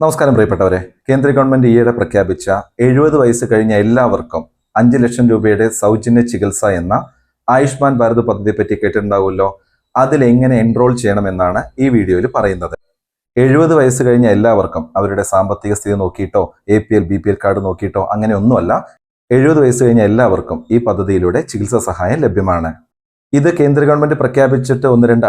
നമസ്കാരം പ്രിയപ്പെട്ടവരെ. കേന്ദ്ര ഗവൺമെന്റ് ഈയിടെ പ്രഖ്യാപിച്ച എഴുപത് വയസ്സ് കഴിഞ്ഞ എല്ലാവർക്കും അഞ്ച് ലക്ഷം രൂപയുടെ സൗജന്യ ചികിത്സ എന്ന ആയുഷ്മാൻ ഭാരത് പദ്ധതിയെ പറ്റി കേട്ടിട്ടുണ്ടാവുമല്ലോ. അതിലെങ്ങനെ എൻറോൾ ചെയ്യണമെന്നാണ് ഈ വീഡിയോയിൽ പറയുന്നത്. എഴുപത് വയസ്സ് കഴിഞ്ഞ എല്ലാവർക്കും അവരുടെ സാമ്പത്തിക സ്ഥിതി നോക്കിയിട്ടോ A P L B P L card നോക്കിയിട്ടോ അങ്ങനെ ഒന്നുമല്ല. എഴുപത് വയസ്സ് കഴിഞ്ഞ എല്ലാവർക്കും ഈ പദ്ധതിയിലൂടെ ചികിത്സാ സഹായം ലഭ്യമാണ്. ഇത് കേന്ദ്ര ഗവൺമെന്റ് പ്രഖ്യാപിച്ചിട്ട് ഒന്ന് രണ്ട്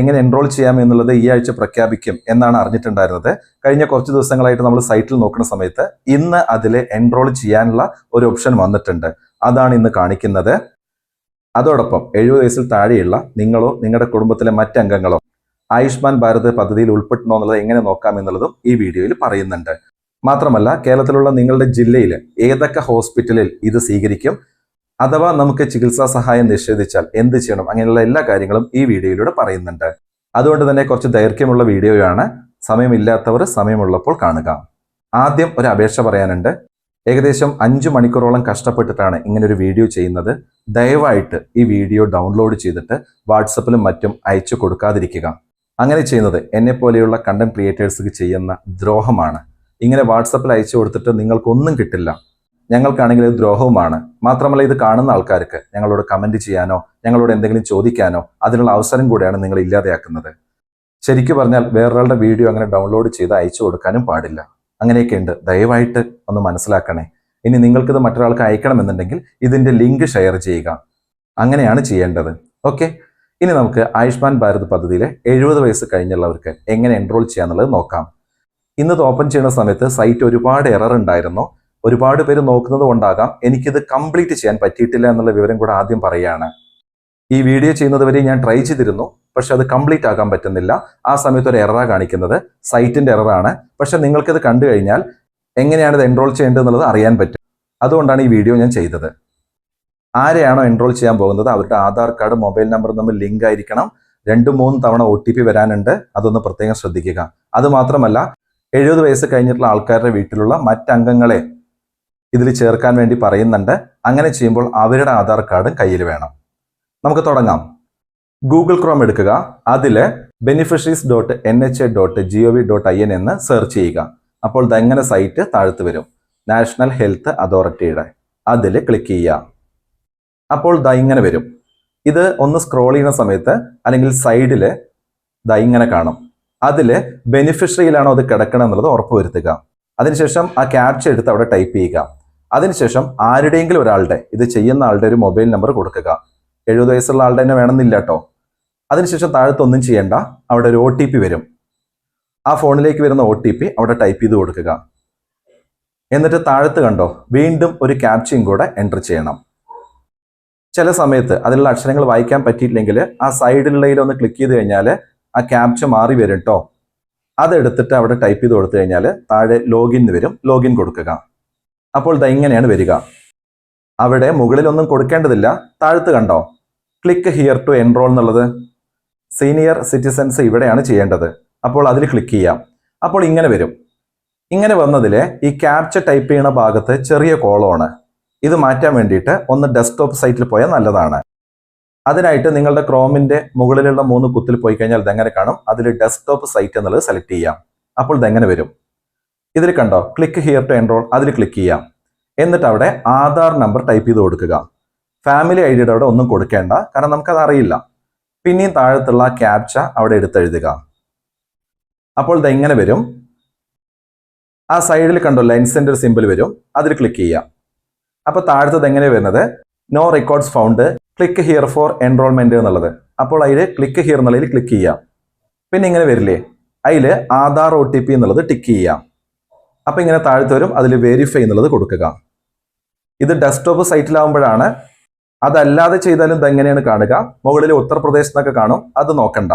എങ്ങനെ എൻറോൾ ചെയ്യാം എന്നുള്ളത് ഈ ആഴ്ച പ്രഖ്യാപിക്കും എന്നാണ് അറിഞ്ഞിട്ടുണ്ടായിരുന്നത്. കഴിഞ്ഞ കുറച്ച് ദിവസങ്ങളായിട്ട് നമ്മൾ സൈറ്റിൽ നോക്കുന്ന സമയത്ത് ഇന്ന് അതിൽ എൻറോൾ ചെയ്യാനുള്ള ഒരു ഓപ്ഷൻ വന്നിട്ടുണ്ട്. അതാണ് ഇന്ന് കാണിക്കുന്നത്. അതോടൊപ്പം എഴുപത് വയസ്സിൽ താഴെയുള്ള നിങ്ങളോ നിങ്ങളുടെ കുടുംബത്തിലെ മറ്റംഗങ്ങളോ ആയുഷ്മാൻ ഭാരത് പദ്ധതിയിൽ ഉൾപ്പെടണോ എന്നുള്ളത് എങ്ങനെ നോക്കാം എന്നുള്ളതും ഈ വീഡിയോയിൽ പറയുന്നുണ്ട്. മാത്രമല്ല കേരളത്തിലുള്ള നിങ്ങളുടെ ജില്ലയിൽ ഏതൊക്കെ ഹോസ്പിറ്റലിൽ ഇത് സ്വീകരിക്കും? അഥവാ നമുക്ക് ചികിത്സാ സഹായം നിഷേധിച്ചാൽ എന്ത് ചെയ്യണം? അങ്ങനെയുള്ള എല്ലാ കാര്യങ്ങളും ഈ വീഡിയോയിലൂടെ പറയുന്നുണ്ട്. അതുകൊണ്ട് തന്നെ കുറച്ച് ദൈർഘ്യമുള്ള വീഡിയോയാണ്. സമയമില്ലാത്തവർ സമയമുള്ളപ്പോൾ കാണുക. ആദ്യം ഒരു അപേക്ഷ പറയാനുണ്ട്. ഏകദേശം അഞ്ചു മണിക്കൂറോളം കഷ്ടപ്പെട്ടിട്ടാണ് ഇങ്ങനെ ഒരു വീഡിയോ ചെയ്യുന്നത്. ദയവായിട്ട് ഈ വീഡിയോ ഡൗൺലോഡ് ചെയ്തിട്ട് വാട്സപ്പിലും മറ്റും അയച്ചു കൊടുക്കാതിരിക്കുക. അങ്ങനെ ചെയ്യുന്നത് എന്നെ പോലെയുള്ള കണ്ടന്റ് ക്രിയേറ്റേഴ്സിന് ചെയ്യുന്ന ദ്രോഹമാണ്. ഇങ്ങനെ വാട്സപ്പിൽ അയച്ചു കൊടുത്തിട്ട് നിങ്ങൾക്കൊന്നും കിട്ടില്ല. ഞങ്ങൾക്കാണെങ്കിൽ ഇത് ദ്രോഹവുമാണ്. മാത്രമല്ല ഇത് കാണുന്ന ആൾക്കാർക്ക് ഞങ്ങളോട് കമന്റ് ചെയ്യാനോ ഞങ്ങളോട് എന്തെങ്കിലും ചോദിക്കാനോ അതിനുള്ള അവസരം കൂടെയാണ് നിങ്ങൾ ഇല്ലാതെയാക്കുന്നത്. ശരിക്കു പറഞ്ഞാൽ വേറൊരാളുടെ വീഡിയോ അങ്ങനെ ഡൗൺലോഡ് ചെയ്ത് അയച്ചു കൊടുക്കാനും പാടില്ല. അങ്ങനെയൊക്കെ ഉണ്ട് ദയവായിട്ട് ഒന്ന് മനസ്സിലാക്കണേ. ഇനി നിങ്ങൾക്കിത് മറ്റൊരാൾക്ക് അയക്കണമെന്നുണ്ടെങ്കിൽ ഇതിന്റെ ലിങ്ക് ഷെയർ ചെയ്യുക. അങ്ങനെയാണ് ചെയ്യേണ്ടത്. ഓക്കെ ഇനി നമുക്ക് ആയുഷ്മാൻ ഭാരത് പദ്ധതിയിലെ എഴുപത് വയസ്സ് കഴിഞ്ഞുള്ളവർക്ക് എങ്ങനെ എൻറോൾ ചെയ്യാന്നുള്ളത് നോക്കാം. ഇന്നത് ഓപ്പൺ ചെയ്യുന്ന സമയത്ത് സൈറ്റ് ഒരുപാട് എറർ ഉണ്ടായിരുന്നു. ഒരുപാട് പേര് നോക്കുന്നത് കൊണ്ടാകാം എനിക്കിത് കംപ്ലീറ്റ് ചെയ്യാൻ പറ്റിയിട്ടില്ല എന്നുള്ള വിവരം കൂടെ ആദ്യം പറയുകയാണ്. ഈ വീഡിയോ ചെയ്യുന്നത് വരെ ഞാൻ ട്രൈ ചെയ്തിരുന്നു. പക്ഷെ അത് കംപ്ലീറ്റ് ആക്കാൻ പറ്റുന്നില്ല. ആ സമയത്ത് ഒരു എററാണ് കാണിക്കുന്നത്. സൈറ്റിന്റെ എററാണ് പക്ഷെ നിങ്ങൾക്കിത് കണ്ടു കഴിഞ്ഞാൽ എങ്ങനെയാണ് ഇത് എൻറോൾ ചെയ്യേണ്ടത് എന്നുള്ളത് അറിയാൻ പറ്റും. അതുകൊണ്ടാണ് ഈ വീഡിയോ ഞാൻ ചെയ്തത്. ആരെയാണോ എൻറോൾ ചെയ്യാൻ പോകുന്നത്? അവരുടെ ആധാർ കാർഡ് മൊബൈൽ നമ്പർ തമ്മിൽ ലിങ്ക് ആയിരിക്കണം. രണ്ട് മൂന്ന് തവണ ഒ ടി പി വരാനുണ്ട്. അതൊന്ന് പ്രത്യേകം ശ്രദ്ധിക്കുക. അതുമാത്രമല്ല എഴുപത് വയസ്സ് കഴിഞ്ഞിട്ടുള്ള ആൾക്കാരുടെ വീട്ടിലുള്ള മറ്റംഗങ്ങളെ ഇതിൽ ചേർക്കാൻ വേണ്ടി പറയുന്നുണ്ട്. അങ്ങനെ ചെയ്യുമ്പോൾ അവരുടെ ആധാർ കാർഡ് കയ്യിൽ വേണം. നമുക്ക് തുടങ്ങാം. ഗൂഗിൾ ക്രോം എടുക്കുക. അതിൽ beneficiaries dot N H A dot G O V dot I N എന്ന് സെർച്ച് ചെയ്യുക. അപ്പോൾ ഇതെങ്ങനെ സൈറ്റ് താഴ്ത്തു വരും. നാഷണൽ ഹെൽത്ത് അതോറിറ്റിയുടെ അതിൽ ക്ലിക്ക് ചെയ്യുക. അപ്പോൾ ദ ഇങ്ങനെ വരും. ഇത് ഒന്ന് സ്ക്രോൾ ചെയ്യുന്ന സമയത്ത് അല്ലെങ്കിൽ സൈഡിൽ ഇങ്ങനെ കാണും. അതിൽ ബെനിഫിഷ്യറിയിലാണോ അത് കിടക്കണം എന്നുള്ളത് ഉറപ്പുവരുത്തുക അതിനുശേഷം ആ ക്യാപ്ച എടുത്ത് അവിടെ ടൈപ്പ് ചെയ്യുക. അതിനുശേഷം ആരുടെയെങ്കിലും ഒരാളുടെ ഇത് ചെയ്യുന്ന ആളുടെ ഒരു മൊബൈൽ നമ്പർ കൊടുക്കുക. എഴുപത് വയസ്സുള്ള ആളുടെ തന്നെ വേണമെന്നില്ല കേട്ടോ. അതിനുശേഷം താഴത്തൊന്നും ചെയ്യേണ്ട അവിടെ ഒരു ഒ വരും. ആ ഫോണിലേക്ക് വരുന്ന ഒ അവിടെ ടൈപ്പ് ചെയ്ത് കൊടുക്കുക. എന്നിട്ട് താഴത്ത് കണ്ടോ വീണ്ടും ഒരു ക്യാപ്ചയും കൂടെ എന്റർ ചെയ്യണം. ചില സമയത്ത് അതിലുള്ള അക്ഷരങ്ങൾ വായിക്കാൻ പറ്റിയില്ലെങ്കിൽ ആ സൈഡിലുള്ളതിൽ ഒന്ന് ക്ലിക്ക് ചെയ്ത് കഴിഞ്ഞാൽ ആ ക്യാപ്ച മാറി വരും കേട്ടോ. അതെടുത്തിട്ട് അവിടെ ടൈപ്പ് ചെയ്ത് കൊടുത്തു കഴിഞ്ഞാൽ താഴെ ലോഗിൻ വരും ലോഗിൻ കൊടുക്കുക. അപ്പോൾ ദാ ഇങ്ങനെയാണ് വരിക. അവിടെ മുകളിലൊന്നും കൊടുക്കേണ്ടതില്ല താഴത്ത് കണ്ടോ? ക്ലിക്ക് ഹിയർ ടു എൻറോൾ എന്നുള്ളത്. സീനിയർ സിറ്റിസൻസ് ഇവിടെയാണ് ചെയ്യേണ്ടത്. അപ്പോൾ അതിൽ ക്ലിക്ക് ചെയ്യാം. അപ്പോൾ ഇങ്ങനെ വരും. ഇങ്ങനെ വന്നതിൽ ഈ ക്യാപ്ച ടൈപ്പ് ചെയ്യുന്ന ഭാഗത്ത് ചെറിയ കോളമാണ് ഇത് മാറ്റാൻ വേണ്ടിയിട്ട് ഒന്ന് ഡെസ്ക്ടോപ്പ് സൈറ്റിൽ പോയാൽ നല്ലതാണ്. അതിനായിട്ട് നിങ്ങളുടെ ക്രോമിന്റെ മുകളിലുള്ള മൂന്ന് കുത്തിൽ പോയി കഴിഞ്ഞാൽ ഇതെങ്ങനെ കാണും? അതിൽ ഡെസ്ക്ടോപ്പ് സൈറ്റ് എന്നുള്ളത് സെലക്ട് ചെയ്യാം. അപ്പോൾ ഇതെങ്ങനെ വരും? ഇതിൽ കണ്ടോ? ക്ലിക്ക് ഹിയർ ടു എൻറോൾ അതിൽ ക്ലിക്ക് ചെയ്യാം. എന്നിട്ട് അവിടെ ആധാർ നമ്പർ ടൈപ്പ് ചെയ്ത് കൊടുക്കുക. ഫാമിലി ഐ ഡിയുടെ അവിടെ ഒന്നും കൊടുക്കേണ്ട. കാരണം നമുക്കത് അറിയില്ല. പിന്നെയും താഴത്തുള്ള ക്യാപ്ച അവിടെ എടുത്തെഴുതുക. അപ്പോൾ ഇതെങ്ങനെ വരും. ആ സൈഡിൽ കണ്ടോ? ലെൻസിന്റെ ഒരു സിമ്പിൾ വരും. അതിൽ ക്ലിക്ക് ചെയ്യാം. അപ്പോൾ താഴത്തത് എങ്ങനെ വരുന്നത്? No records found click here for enrolment എന്നുള്ളത്. അപ്പോൾ അതിൽ ക്ലിക്ക് ഹിയർ എന്നുള്ളതിൽ ക്ലിക്ക് ചെയ്യാം. പിന്നെ ഇങ്ങനെ വരില്ലേ? അതിൽ ആധാർ ഒ എന്നുള്ളത് ടിക്ക് ചെയ്യാം. അപ്പൊ ഇങ്ങനെ താഴ്ത്തി വരും. അതിൽ വെരിഫൈ എന്നുള്ളത് കൊടുക്കുക. ഇത് ഡെസ്ക്ടോപ്പ് സൈറ്റിലാവുമ്പോഴാണ് അതല്ലാതെ ചെയ്താലും ഇതെങ്ങനെയാണ് കാണുക? മുകളിൽ ഉത്തർപ്രദേശ് എന്നൊക്കെ കാണും. അത് നോക്കണ്ട.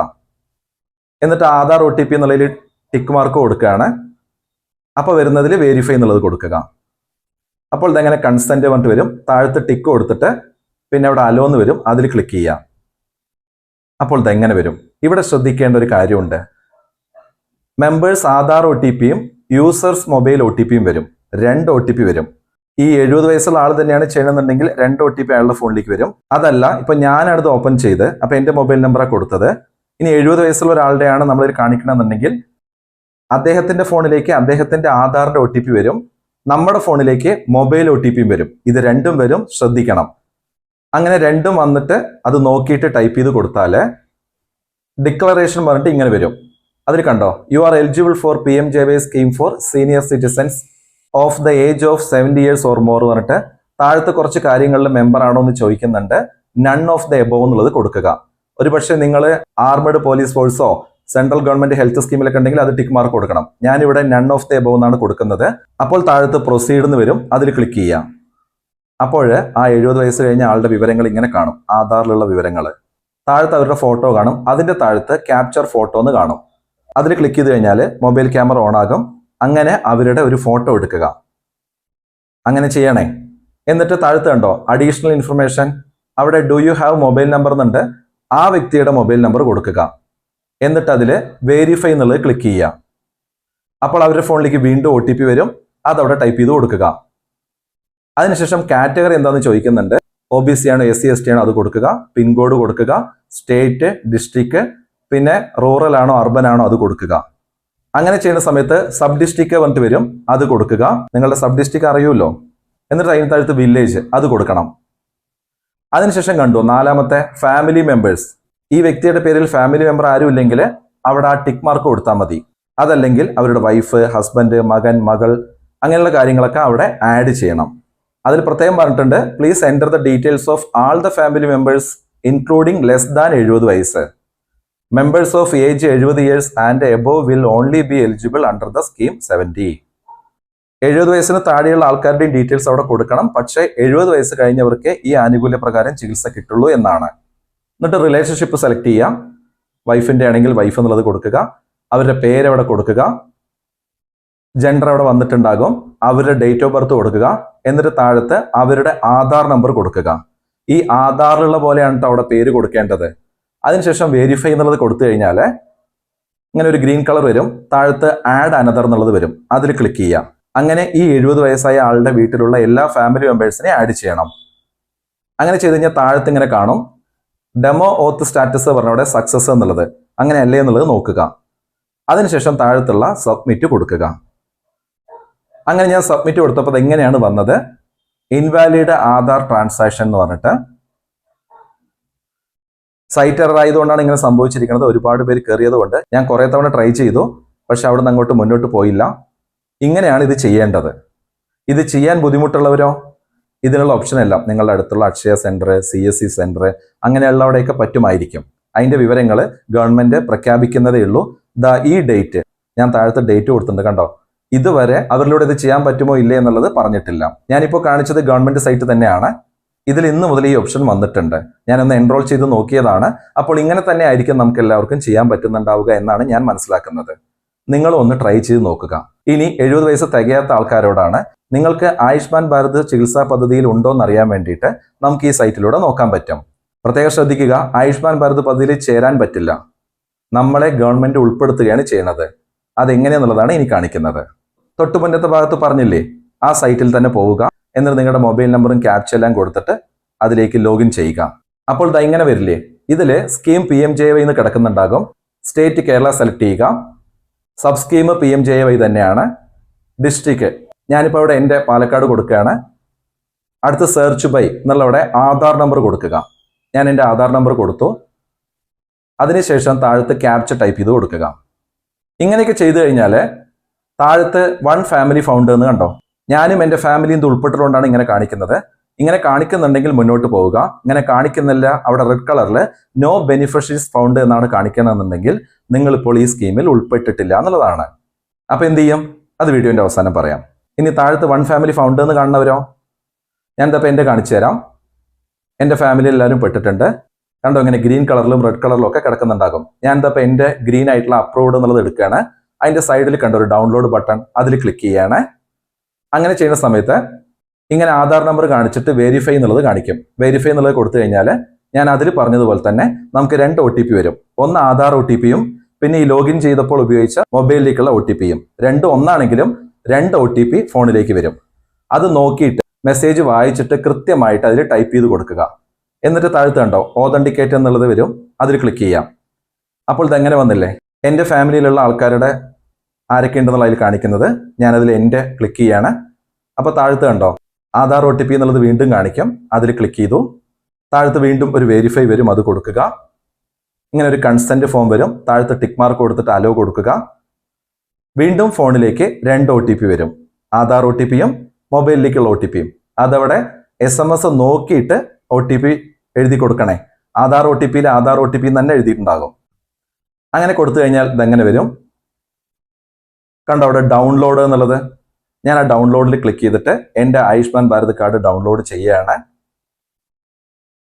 എന്നിട്ട് ആധാർ ഒ ടി പി എന്നുള്ളതിൽ ടിക്ക് മാർക്ക് കൊടുക്കുകയാണ്. അപ്പോൾ വരുന്നതിൽ വെരിഫൈ എന്നുള്ളത് കൊടുക്കുക. അപ്പോൾ ഇതെങ്ങനെ കൺസെന്റ് പറഞ്ഞിട്ട് വരും. താഴത്ത് ടിക്ക് കൊടുത്തിട്ട് പിന്നെ അവിടെ അലോ എന്ന് വരും. അതിൽ ക്ലിക്ക് ചെയ്യുക. അപ്പോൾ ഇതെങ്ങനെ വരും? ഇവിടെ ശ്രദ്ധിക്കേണ്ട ഒരു കാര്യമുണ്ട്. മെമ്പേഴ്സ് ആധാർ ഒ ടി പിയും യൂസേഴ്സ് മൊബൈൽ ഒ ടി പിയും വരും. രണ്ട് ഒ ടി പി വരും. ഈ എഴുപത് വയസ്സുള്ള ആൾ തന്നെയാണ് ചെയ്യണമെന്നുണ്ടെങ്കിൽ രണ്ട് ഒ ടി പി അയാളുടെ ഫോണിലേക്ക് വരും. അതല്ല ഇപ്പൊ ഇത് ഓപ്പൺ ചെയ്ത് അപ്പൊ എന്റെ മൊബൈൽ നമ്പറാണ് കൊടുത്തത്. ഇനി എഴുപത് വയസ്സുള്ള ഒരാളുടെയാണ് നമ്മളിത് കാണിക്കണമെന്നുണ്ടെങ്കിൽ അദ്ദേഹത്തിന്റെ ഫോണിലേക്ക് അദ്ദേഹത്തിന്റെ ആധാറിന്റെ ഒ ടി പി വരും. നമ്മുടെ ഫോണിലേക്ക് മൊബൈൽ ഒ ടി പിയും വരും. ഇത് രണ്ടും വരും. ശ്രദ്ധിക്കണം. അങ്ങനെ രണ്ടും വന്നിട്ട് അത് നോക്കിയിട്ട് ടൈപ്പ് ചെയ്ത് കൊടുത്താൽ ഡിക്ലറേഷൻ പറഞ്ഞിട്ട് ഇങ്ങനെ വരും. അതിൽ കണ്ടോ? You are eligible for P M J Y scheme for senior citizens of the age of seventy years or more പറഞ്ഞിട്ട് താഴത്തെ കുറച്ച് കാര്യങ്ങളിൽ മെമ്പർ ആണോ എന്ന് ചോദിക്കുന്നുണ്ട്. നൺ ഓഫ് ദ എബോവ് എന്നുള്ളത് കൊടുക്കുക. ഒരുപക്ഷെ നിങ്ങൾ ആർമഡ് പോലീസ് ഫോഴ്സോ സെൻട്രൽ ഗവൺമെന്റ് ഹെൽത്ത് സ്കീമിലൊക്കെ ഉണ്ടെങ്കിൽ അത് ടിക്ക് മാർക്ക് കൊടുക്കണം. ഞാനിവിടെ നൺ ഓഫ് ദ എബോവ് എന്നാണ് കൊടുക്കുന്നത്. അപ്പോൾ താഴത്ത് പ്രൊസീഡ് എന്ന് വരും. അതിൽ ക്ലിക്ക് ചെയ്യാം. അപ്പോൾ ആ എഴുപത് വയസ്സ് കഴിഞ്ഞ ആളുടെ വിവരങ്ങൾ ഇങ്ങനെ കാണും. ആധാറിലുള്ള വിവരങ്ങൾ താഴത്ത് അവരുടെ ഫോട്ടോ കാണും. അതിന്റെ താഴത്ത് ക്യാപ്ചർ ഫോട്ടോ എന്ന് കാണും. അതിൽ ക്ലിക്ക് ചെയ്ത് കഴിഞ്ഞാൽ മൊബൈൽ ക്യാമറ ഓൺ ആകും. അങ്ങനെ അവരുടെ ഒരു ഫോട്ടോ എടുക്കുക. അങ്ങനെ ചെയ്യണേ. എന്നിട്ട് താഴത്ത് കണ്ടോ? അഡീഷണൽ ഇൻഫർമേഷൻ അവിടെ do you have mobile number എന്നുണ്ട്. ആ വ്യക്തിയുടെ മൊബൈൽ നമ്പർ കൊടുക്കുക. എന്നിട്ട് അതിൽ വേരിഫൈ എന്നുള്ളത് ക്ലിക്ക് ചെയ്യുക. അപ്പോൾ അവരുടെ ഫോണിലേക്ക് വീണ്ടും ഒ ടി പി വരും. അതവിടെ ടൈപ്പ് ചെയ്ത് കൊടുക്കുക. അതിനുശേഷം കാറ്റഗറി എന്താണെന്ന് ചോദിക്കുന്നുണ്ട്. ഒ ബി സി ആണോ എസ് സി എസ് ടി ആണോ അത് കൊടുക്കുക. പിൻകോഡ് കൊടുക്കുക. സ്റ്റേറ്റ് ഡിസ്ട്രിക്ട് പിന്നെ റൂറൽ ആണോ അർബൻ ആണോ അത് കൊടുക്കുക. അങ്ങനെ ചെയ്യുന്ന സമയത്ത് സബ് ഡിസ്ട്രിക്ട് വന്നിട്ട് വരും അത് കൊടുക്കുക. നിങ്ങളുടെ സബ് ഡിസ്ട്രിക്ട് അറിയുമല്ലോ? എന്നിട്ട് അതിന് താഴത്ത് വില്ലേജ് അത് കൊടുക്കണം. അതിനുശേഷം കണ്ടു നാലാമത്തെ ഫാമിലി മെമ്പേഴ്സ് ഈ വ്യക്തിയുടെ പേരിൽ ഫാമിലി മെമ്പർ ആരും ഇല്ലെങ്കിൽ അവിടെ ആ ടിക്ക് മാർക്ക് കൊടുത്താൽ മതി. അതല്ലെങ്കിൽ അവരുടെ വൈഫ് ഹസ്ബൻഡ് മകൻ മകൾ അങ്ങനെയുള്ള കാര്യങ്ങളൊക്കെ അവിടെ ആഡ് ചെയ്യണം. അതിൽ പ്രത്യേകം പറഞ്ഞിട്ടുണ്ട് please enter the details of all the family members including less than എഴുപത് വയസ്സ്. മെമ്പേഴ്സ് ഓഫ് ഏജ് എഴുപത് years and above will only be eligible under the scheme seventy എഴുപത് വയസ്സിന് താഴെയുള്ള ആൾക്കാരുടെയും ഡീറ്റെയിൽസ് അവിടെ കൊടുക്കണം. പക്ഷേ എഴുപത് വയസ്സ് കഴിഞ്ഞവർക്ക് ഈ ആനുകൂല്യ പ്രകാരം ചികിത്സ കിട്ടുള്ളൂ എന്നാണ്. എന്നിട്ട് റിലേഷൻഷിപ്പ് സെലക്ട് ചെയ്യാം വൈഫിന്റെ ആണെങ്കിൽ വൈഫ് എന്നുള്ളത് കൊടുക്കുക. അവരുടെ പേര് അവിടെ കൊടുക്കുക. ജെൻഡർ അവിടെ വന്നിട്ടുണ്ടാകും. അവരുടെ ഡേറ്റ് ഓഫ് ബർത്ത് കൊടുക്കുക. എന്നിട്ട് താഴത്ത് അവരുടെ ആധാർ നമ്പർ കൊടുക്കുക. ഈ ആധാറിലുള്ള പോലെയാണ് അവിടെ പേര് കൊടുക്കേണ്ടത്. അതിനുശേഷം വെരിഫൈ എന്നുള്ളത് കൊടുത്തു കഴിഞ്ഞാൽ ഇങ്ങനെ ഒരു ഗ്രീൻ കളർ വരും താഴത്ത് ആഡ് അനദർ എന്നുള്ളത് വരും. അതിൽ ക്ലിക്ക് ചെയ്യാം. അങ്ങനെ ഈ എഴുപത് വയസ്സായ ആളുടെ വീട്ടിലുള്ള എല്ലാ ഫാമിലി മെമ്പേഴ്സിനെ ആഡ് ചെയ്യണം. അങ്ങനെ ചെയ്ത് കഴിഞ്ഞാൽ താഴത്ത് ഇങ്ങനെ കാണും. ഡെമോ ഓത്ത് സ്റ്റാറ്റസ് പറഞ്ഞവിടെ സക്സസ് എന്നുള്ളത്. അങ്ങനെ അല്ലേ എന്നുള്ളത് നോക്കുക. അതിനുശേഷം താഴത്തുള്ള സബ്മിറ്റ് കൊടുക്കുക. അങ്ങനെ ഞാൻ സബ്മിറ്റ് കൊടുത്തപ്പോൾ എങ്ങനെയാണ് വന്നത്? ഇൻവാലിഡ് ആധാർ ട്രാൻസാക്ഷൻ എന്ന് പറഞ്ഞിട്ട് സൈറ്റ് എറർ ആയതുകൊണ്ടാണ് ഇങ്ങനെ സംഭവിച്ചിരിക്കുന്നത്. ഒരുപാട് പേര് കയറിയത് കൊണ്ട് ഞാൻ കുറെ തവണ ട്രൈ ചെയ്തു. പക്ഷെ അവിടെ നിന്ന് അങ്ങോട്ട് മുന്നോട്ട് പോയില്ല. ഇങ്ങനെയാണ് ഇത് ചെയ്യേണ്ടത്. ഇത് ചെയ്യാൻ ബുദ്ധിമുട്ടുള്ളവരോ? ഇതിനുള്ള ഓപ്ഷൻ എല്ലാം നിങ്ങളുടെ അടുത്തുള്ള Akshaya centre C S C centre അങ്ങനെയുള്ളവിടെയൊക്കെ പറ്റുമായിരിക്കും. അതിന്റെ വിവരങ്ങൾ ഗവൺമെന്റ് പ്രഖ്യാപിക്കുന്നതേ ഉള്ളൂ. ദ ഈ ഡേറ്റ് ഞാൻ താഴത്തെ ഡേറ്റ് കൊടുത്തിട്ടുണ്ട് കണ്ടോ? ഇതുവരെ അവരിലൂടെ ഇത് ചെയ്യാൻ പറ്റുമോ ഇല്ലേ എന്നുള്ളത് പറഞ്ഞിട്ടില്ല. ഞാനിപ്പോൾ കാണിച്ചത് ഗവൺമെന്റ് സൈറ്റ് തന്നെയാണ്. ഇതിൽ ഇന്ന് മുതൽ ഈ ഓപ്ഷൻ വന്നിട്ടുണ്ട്. ഞാനൊന്ന് എൻറോൾ ചെയ്ത് നോക്കിയതാണ്. അപ്പോൾ ഇങ്ങനെ തന്നെ ആയിരിക്കും നമുക്ക് എല്ലാവർക്കും ചെയ്യാൻ പറ്റുന്നുണ്ടാവുക എന്നാണ് ഞാൻ മനസ്സിലാക്കുന്നത്. നിങ്ങൾ ഒന്ന് ട്രൈ ചെയ്ത് നോക്കുക. ഇനി എഴുപത് വയസ്സ് തികയാത്ത ആൾക്കാരോടാണ്. നിങ്ങൾക്ക് ആയുഷ്മാൻ ഭാരത് ചികിത്സാ പദ്ധതിയിൽ ഉണ്ടോ എന്ന് അറിയാൻ വേണ്ടിയിട്ട് നമുക്ക് ഈ സൈറ്റിലൂടെ നോക്കാൻ പറ്റും. പ്രത്യേകം ശ്രദ്ധിക്കുക ആയുഷ്മാൻ ഭാരത് പദ്ധതിയിൽ ചേരാൻ പറ്റില്ല. നമ്മളെ ഗവൺമെന്റ് ഉൾപ്പെടുത്തുകയാണ് ചെയ്യുന്നത് അതെങ്ങനെയെന്നുള്ളതാണ് ഇനി കാണിക്കുന്നത്. തൊട്ടു മുന്നത്തെ ഭാഗത്ത് പറഞ്ഞില്ലേ ആ സൈറ്റിൽ തന്നെ പോവുക. എന്നിട്ട് നിങ്ങളുടെ മൊബൈൽ നമ്പറും ക്യാപ്ച എല്ലാം കൊടുത്തിട്ട് അതിലേക്ക് ലോഗിൻ ചെയ്യുക. അപ്പോൾ ഇത് ഇങ്ങനെ വരില്ലേ? ഇതിൽ scheme P M J Y എന്ന് കിടക്കുന്നുണ്ടാകും. സ്റ്റേറ്റ് കേരള സെലക്ട് ചെയ്യുക. Sub scheme P M J Y തന്നെയാണ്. ഡിസ്ട്രിക്ട് ഞാനിപ്പോൾ ഇവിടെ എന്റെ പാലക്കാട് കൊടുക്കുകയാണ്. അടുത്ത് സെർച്ച് ബൈ എന്നുള്ളവിടെ ആധാർ നമ്പർ കൊടുക്കുക. ഞാൻ എന്റെ ആധാർ നമ്പർ കൊടുത്തു. അതിനുശേഷം താഴത്ത് ക്യാപ്ച ടൈപ്പ് ചെയ്ത് കൊടുക്കുക. ഇങ്ങനെയൊക്കെ ചെയ്തു കഴിഞ്ഞാൽ താഴത്ത് വൺ ഫാമിലി ഫൗണ്ട് എന്ന് കണ്ടോ? ഞാനും എന്റെ ഫാമിലിയും ഇത് ഉൾപ്പെട്ടുകൊണ്ടാണ് ഇങ്ങനെ കാണിക്കുന്നത്. ഇങ്ങനെ കാണിക്കുന്നുണ്ടെങ്കിൽ മുന്നോട്ട് പോവുക. ഇങ്ങനെ കാണിക്കുന്നില്ല അവിടെ റെഡ് കളറിൽ നോ ബെനിഫിഷ്യറീസ് ഫൗണ്ട് എന്നാണ് കാണിക്കണമെന്നുണ്ടെങ്കിൽ നിങ്ങൾ ഇപ്പോൾ ഈ സ്കീമിൽ ഉൾപ്പെട്ടിട്ടില്ല എന്നുള്ളതാണ്. അപ്പോൾ എന്ത് ചെയ്യും? അത് വീഡിയോന്റെ അവസാനം പറയാം. ഇനി താഴത്ത് വൺ ഫാമിലി ഫൗണ്ട് എന്ന് കാണുന്നവരോ? ഞാൻ ഇതപ്പോൾ എന്റെ കാണിച്ചു തരാം. എന്റെ ഫാമിലി എല്ലാവരും പെട്ടിട്ടുണ്ട്. കണ്ടോ ഇങ്ങനെ ഗ്രീൻ കളറിലും റെഡ് കളറിലും ഒക്കെ കിടക്കുന്നുണ്ടാകും. ഞാൻ ഇതപ്പോൾ എന്റെ ഗ്രീൻ ആയിട്ടുള്ള അപ്രൂവ്ഡ് എന്നുള്ളത് എടുക്കുകയാണ്. അതിന്റെ സൈഡിൽ കണ്ടോ ഒരു ഡൗൺലോഡ് ബട്ടൺ അതിൽ ക്ലിക്ക് ചെയ്യാണ്. അങ്ങനെ ചെയ്യുന്ന സമയത്ത് ഇങ്ങനെ ആധാർ നമ്പർ കാണിച്ചിട്ട് വെരിഫൈ എന്നുള്ളത് കാണിക്കും. വെരിഫൈ എന്നുള്ളത് കൊടുത്തു കഴിഞ്ഞാൽ ഞാൻ അതിൽ പറഞ്ഞതുപോലെ തന്നെ നമുക്ക് രണ്ട് ഒ വരും. ഒന്ന് ആധാർ ഒ പിന്നെ ഈ ലോഗിൻ ചെയ്തപ്പോൾ ഉപയോഗിച്ച മൊബൈലിലേക്കുള്ള ഒ ടി പിയും രണ്ടും ഒന്നാണെങ്കിലും രണ്ട് ഒ ടി പി ഫോണിലേക്ക് വരും. അത് നോക്കിയിട്ട് മെസ്സേജ് വായിച്ചിട്ട് കൃത്യമായിട്ട് അതിൽ ടൈപ്പ് ചെയ്ത് കൊടുക്കുക. എന്നിട്ട് താഴത്ത് കണ്ടോ ഓതന്റിക്കേറ്റ് എന്നുള്ളത് വരും. അതിൽ ക്ലിക്ക് ചെയ്യാം. അപ്പോൾ ഇതെങ്ങനെ വന്നില്ലേ? എന്റെ ഫാമിലിയിലുള്ള ആൾക്കാരുടെ ആരൊക്കെ ഉണ്ടെന്നുള്ള അതിൽ കാണിക്കുന്നത് ഞാനതിൽ എന്റെ ക്ലിക്ക് ചെയ്യാണ്. അപ്പോൾ താഴത്ത് കണ്ടോ? ആധാർ ഒ ടി പി എന്നുള്ളത് വീണ്ടും കാണിക്കും. അതിൽ ക്ലിക്ക് ചെയ്തു. താഴത്ത് വീണ്ടും ഒരു വെരിഫൈ വരും അത് കൊടുക്കുക. ഇങ്ങനെ ഒരു കൺസെന്റ് ഫോം വരും. താഴത്ത് ടിക്ക് മാർക്ക് കൊടുത്തിട്ട് അലോ കൊടുക്കുക. വീണ്ടും ഫോണിലേക്ക് രണ്ട് ഒ ടി പി വരും. ആധാർ ഒ ടി പിയും മൊബൈലിലേക്കുള്ള ഒ ടി പിയും അതവിടെ എസ് എം എസ് നോക്കിയിട്ട് ഒ ടി പി എഴുതി കൊടുക്കണേ. ആധാർ ഒ ടി പിയിൽ ആധാർ ഒ ടി പി തന്നെ എഴുതിയിട്ടുണ്ടാകും. അങ്ങനെ കൊടുത്തു കഴിഞ്ഞാൽ ഇതെങ്ങനെ വരും? കണ്ടോ അവിടെ ഡൗൺലോഡ് എന്നുള്ളത്? ഞാൻ ആ ഡൗൺലോഡിൽ ക്ലിക്ക് ചെയ്തിട്ട് എന്റെ ആയുഷ്മാൻ ഭാരത് കാർഡ് ഡൗൺലോഡ് ചെയ്യുകയാണ്.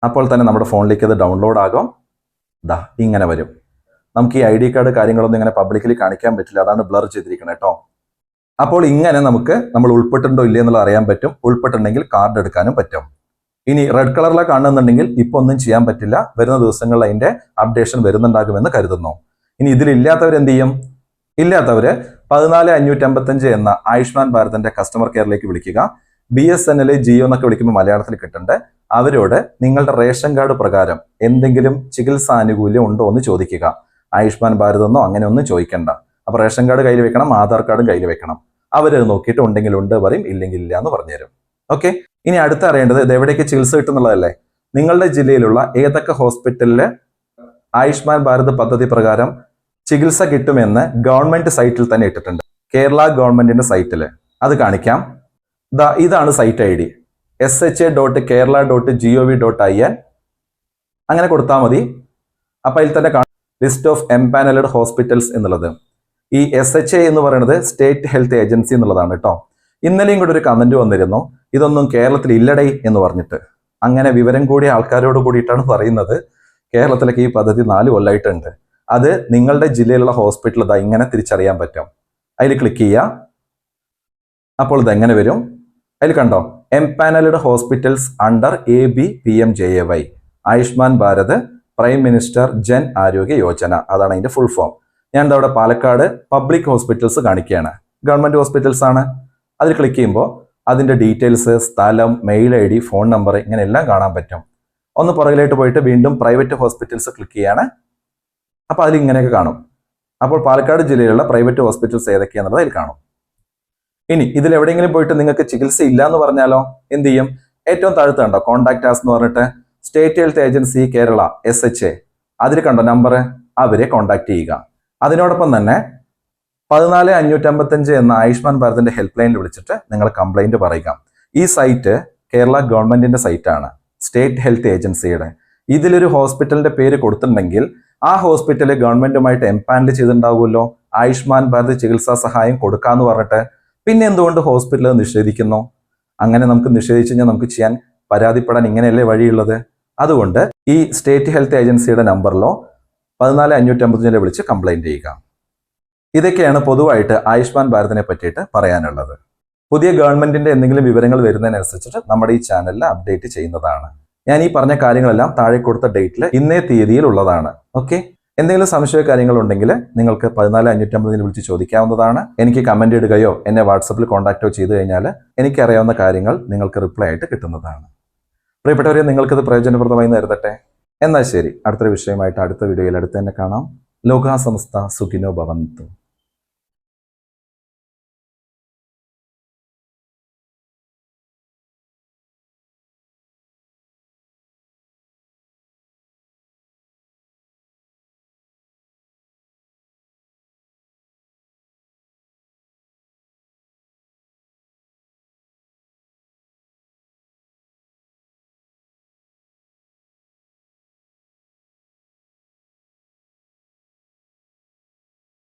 അപ്പോൾ തന്നെ നമ്മുടെ ഫോണിലേക്ക് അത് ഡൗൺലോഡ് ആകും. ദാ ഇങ്ങനെ വരും. നമുക്ക് ഈ ഐ ഡി കാർഡ് കാര്യങ്ങളൊന്നും ഇങ്ങനെ പബ്ലിക്കലി കാണിക്കാൻ പറ്റില്ല. അതാണ് ബ്ലർ ചെയ്തിരിക്കുന്നത് കേട്ടോ അപ്പോൾ ഇങ്ങനെ നമുക്ക് നമ്മൾ ഉൾപ്പെട്ടിട്ടുണ്ടോ ഇല്ലേ എന്നുള്ളത് അറിയാൻ പറ്റും. ഉൾപ്പെട്ടിട്ടുണ്ടെങ്കിൽ കാർഡ് എടുക്കാനും പറ്റും. ഇനി റെഡ് കളറിലെ കാണുന്നുണ്ടെങ്കിൽ ഇപ്പൊ ഒന്നും ചെയ്യാൻ പറ്റില്ല. വരുന്ന ദിവസങ്ങളിൽ അതിന്റെ അപ്ഡേഷൻ വരുന്നുണ്ടാകുമെന്ന് കരുതുന്നു. ഇനി ഇതിലില്ലാത്തവർ എന്ത് ചെയ്യും? ഇല്ലാത്തവര് പതിനാല് അഞ്ഞൂറ്റി അമ്പത്തഞ്ച് എന്ന ആയുഷ്മാൻ ഭാരതിന്റെ കസ്റ്റമർ കെയറിലേക്ക് വിളിക്കുക. B S N L Jio എന്നൊക്കെ വിളിക്കുമ്പോൾ മലയാളത്തിൽ കിട്ടണ്ടേ അവരോട് നിങ്ങളുടെ റേഷൻ കാർഡ് പ്രകാരം എന്തെങ്കിലും ചികിത്സാ ആനുകൂല്യം ഉണ്ടോ എന്ന് ചോദിക്കുക. ആയുഷ്മാൻ ഭാരത് എന്നോ അങ്ങനെ ഒന്നും ചോദിക്കണ്ട. അപ്പൊ റേഷൻ കാർഡ് കയ്യിൽ വെക്കണം ആധാർ കാർഡും കയ്യിൽ വെക്കണം. അവരത് നോക്കിയിട്ട് ഉണ്ടെങ്കിൽ ഉണ്ട് പറയും ഇല്ലെങ്കിൽ ഇല്ല എന്ന് പറഞ്ഞുതരും. ഓക്കെ? ഇനി അടുത്ത് അറിയേണ്ടത് ഇത് എവിടേക്ക് ചികിത്സ കിട്ടുന്നുള്ളതല്ലേ? നിങ്ങളുടെ ജില്ലയിലുള്ള ഏതൊക്കെ ഹോസ്പിറ്റലിൽ ആയുഷ്മാൻ ഭാരത് പദ്ധതി പ്രകാരം ചികിത്സ കിട്ടുമെന്ന് ഗവൺമെന്റ് സൈറ്റിൽ തന്നെ ഇട്ടിട്ടുണ്ട്. കേരള ഗവൺമെന്റിന്റെ സൈറ്റിൽ അത് കാണിക്കാം. ഇതാണ് site I D. S H A dot Kerala dot G O V dot I N അങ്ങനെ കൊടുത്താൽ മതി. അപ്പൊ അതിൽ തന്നെ ലിസ്റ്റ് ഓഫ് എംപാനലഡ് ഹോസ്പിറ്റൽസ് എന്നുള്ളത്. ഈ എസ് എച്ച് എ എന്ന് പറയുന്നത് സ്റ്റേറ്റ് ഹെൽത്ത് ഏജൻസി എന്നുള്ളതാണ് കേട്ടോ ഇന്നലെയും കൂടെ ഒരു കമന്റ് വന്നിരുന്നു. ഇതൊന്നും കേരളത്തിൽ ഇല്ലടേ എന്ന് പറഞ്ഞിട്ട്. അങ്ങനെ വിവരം കൂടിയ ആൾക്കാരോട് കൂടിയിട്ടാണ് പറയുന്നത്. കേരളത്തിലൊക്കെ ഈ പദ്ധതി നാല് കൊല്ലമായിട്ടുണ്ട് അത് നിങ്ങളുടെ ജില്ലയിലുള്ള ഹോസ്പിറ്റൽ ഇതാ ഇങ്ങനെ തിരിച്ചറിയാൻ പറ്റും. അതിൽ ക്ലിക്ക് ചെയ്യുക അപ്പോൾ ഇത് എങ്ങനെ വരും? അതിൽ കണ്ടോ? Em empanelled hospitals under A B P M J A Y Ayushman Bharat prime minister Jan Arogya Yojana അതാണ് അതിന്റെ ഫുൾ ഫോം ഞാൻ എന്താ അവിടെ പാലക്കാട് പബ്ലിക് ഹോസ്പിറ്റൽസ് കാണിക്കുകയാണ്. ഗവൺമെന്റ് ഹോസ്പിറ്റൽസ് ആണ്. അതിൽ ക്ലിക്ക് ചെയ്യുമ്പോൾ അതിന്റെ ഡീറ്റെയിൽസ് സ്ഥലം mail I D phone number ഇങ്ങനെയെല്ലാം കാണാൻ പറ്റും. ഒന്ന് പുറകിലോട്ട് പോയിട്ട് വീണ്ടും പ്രൈവറ്റ് ഹോസ്പിറ്റൽസ് ക്ലിക്ക് ചെയ്യാണ്. അപ്പോൾ അതിൽ ഇങ്ങനെയൊക്കെ കാണും. അപ്പോൾ പാലക്കാട് ജില്ലയിലുള്ള പ്രൈവറ്റ് ഹോസ്പിറ്റൽസ് ഏതൊക്കെയാണെന്നുള്ളത് അതിൽ കാണും. ഇനി ഇതിൽ എവിടെയെങ്കിലും പോയിട്ട് നിങ്ങൾക്ക് ചികിത്സ ഇല്ല എന്ന് പറഞ്ഞാലോ? എന്ത് ചെയ്യും? ഏറ്റവും താഴത്ത് കണ്ടോ? കോൺടാക്ട് ആസ് എന്ന് പറഞ്ഞിട്ട് state health agency Kerala S H A അതിൽ കണ്ടോ നമ്പർ അവരെ കോൺടാക്ട് ചെയ്യുക. അതിനോടൊപ്പം തന്നെ പതിനാല് അഞ്ഞൂറ്റമ്പത്തഞ്ച് എന്ന ആയുഷ്മാൻ ഭാരതിന്റെ ഹെൽപ്പ് ലൈനിൽ വിളിച്ചിട്ട് നിങ്ങൾ കംപ്ലൈന്റ് പറയുക. ഈ സൈറ്റ് കേരള ഗവൺമെന്റിന്റെ സൈറ്റാണ് സ്റ്റേറ്റ് ഹെൽത്ത് ഏജൻസിയുടെ ഇതിലൊരു ഹോസ്പിറ്റലിന്റെ പേര് കൊടുത്തിട്ടുണ്ടെങ്കിൽ ആ ഹോസ്പിറ്റൽ ഗവൺമെന്റുമായിട്ട് എംപാനൽ ചെയ്തിട്ടുണ്ടാവുമല്ലോ ആയുഷ്മാൻ ഭാരത് ചികിത്സാ സഹായം കൊടുക്കാന്ന് പറഞ്ഞിട്ട് പിന്നെ എന്തുകൊണ്ട് ഹോസ്പിറ്റൽ നിഷേധിക്കുന്നു? അങ്ങനെ നമുക്ക് നിഷേധിച്ചു കഴിഞ്ഞാൽ നമുക്ക് ചെയ്യാൻ പരാതിപ്പെടാൻ ഇങ്ങനെയല്ലേ വഴിയുള്ളത്? അതുകൊണ്ട് ഈ സ്റ്റേറ്റ് ഹെൽത്ത് ഏജൻസിയുടെ നമ്പറിലോ പതിനാല് അഞ്ഞൂറ്റി അമ്പത്തഞ്ചിനെ വിളിച്ച് കംപ്ലൈന്റ് ചെയ്യുക. ഇതൊക്കെയാണ് പൊതുവായിട്ട് ആയുഷ്മാൻ ഭാരതിനെ പറ്റിയിട്ട് പറയാനുള്ളത്. പുതിയ ഗവൺമെന്റിന്റെ എന്തെങ്കിലും വിവരങ്ങൾ വരുന്നതിനനുസരിച്ചിട്ട് നമ്മുടെ ഈ ചാനലിൽ അപ്ഡേറ്റ് ചെയ്യുന്നതാണ്. ഞാൻ ഈ പറഞ്ഞ കാര്യങ്ങളെല്ലാം താഴെ കൊടുത്ത ഡേറ്റിൽ ഇന്നേ തീയതിയിൽ ഉള്ളതാണ് ഓക്കെ എന്തെങ്കിലും സംശയ കാര്യങ്ങൾ ഉണ്ടെങ്കിൽ നിങ്ങൾക്ക് പതിനാല് അഞ്ഞൂറ്റമ്പതിന് വിളിച്ച് ചോദിക്കാവുന്നതാണ്. എനിക്ക് കമന്റ് ഇടുകയോ എന്നെ വാട്സപ്പിൽ കോൺടാക്റ്റോ ചെയ്തു കഴിഞ്ഞാൽ എനിക്കറിയാവുന്ന കാര്യങ്ങൾ നിങ്ങൾക്ക് റിപ്ലൈ ആയിട്ട് കിട്ടുന്നതാണ്. പ്രിയപ്പെട്ടവരെ നിങ്ങൾക്കത് പ്രയോജനപ്രദമായി നേരിടട്ടെ? എന്നാൽ ശരി അടുത്തൊരു വിഷയമായിട്ട് അടുത്ത വീഡിയോയിൽ അടുത്ത് തന്നെ കാണാം. ലോകാസമസ്ത സുഖിനോ ഭവന്തു.